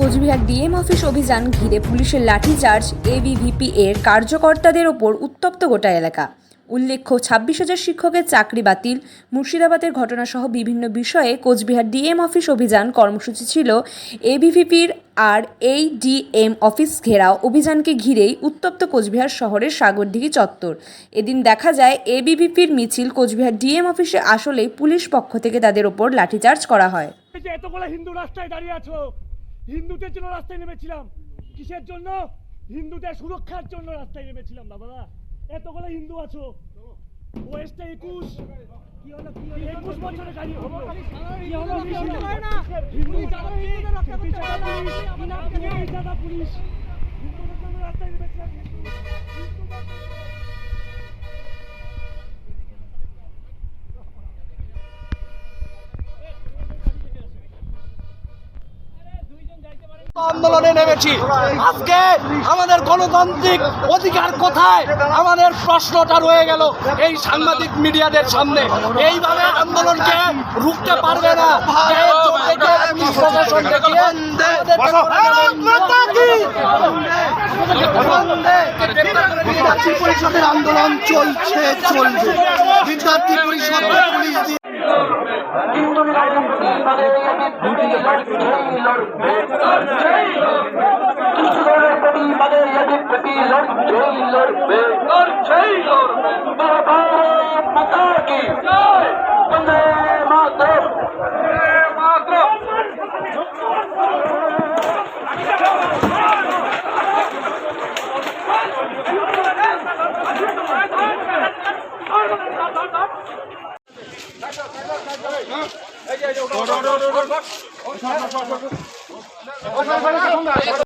Cooch Behar DM office অভিযান ঘিরে পুলিশের লাঠিচার্জ এবিভিপি এর কার্যকর্তাদের ওপর উত্তপ্ত গোটা এলাকা। উল্লেখ্য, ছাব্বিশ হাজার শিক্ষকের চাকরি বাতিল। মুর্শিদাবাদের ঘটনাসহ বিভিন্ন বিষয়ে কোচবিহার ডিএম অফিস অভিযান কর্মসূচি ছিল। এবিভিপির আর এই ডিএম অফিস ঘেরাও অভিযানকে ঘিরেই উত্তপ্ত কোচবিহার শহরের সাগরদিঘি চত্বর। এদিন দেখা যায় এবিভিপির মিছিল কোচবিহার ডিএম অফিসে আসলেই পুলিশ পক্ষ থেকে তাদের ওপর লাঠিচার্জ করা হয়। এতগুলো হিন্দু রাস্তায় দাঁড়িয়ে আছো হিন্দুদের জন্য রাস্তায় নেমেছিলাম কিসের জন্য হিন্দুদের সুরক্ষার জন্য রাস্তায় নেমেছিলাম বাবা এতগুলো হিন্দু আছো বয়সটা একুশ একুশ বছরের গাড়ি হলো হিন্দু রাস্তায় নেমেছিলাম আন্দোলনে নেমেছি। আজকে আমাদের গণতান্ত্রিক অধিকার কোথায়? আমাদের প্রশ্নটা রয়ে গেল এই সাংবাদিক মিডিয়াদের সামনে। এইভাবে আন্দোলনকে রুখতে পারবে না। বিদ্যার্থী পরিষদের আন্দোলন চলছে চলছে বিদ্যার্থী পরিষদ পুলিশ লড়বে লড়ছেই লড়বে বড় ভারত মাতা কি বন্দে মাতরম মাতরম Go, go, go, go, go.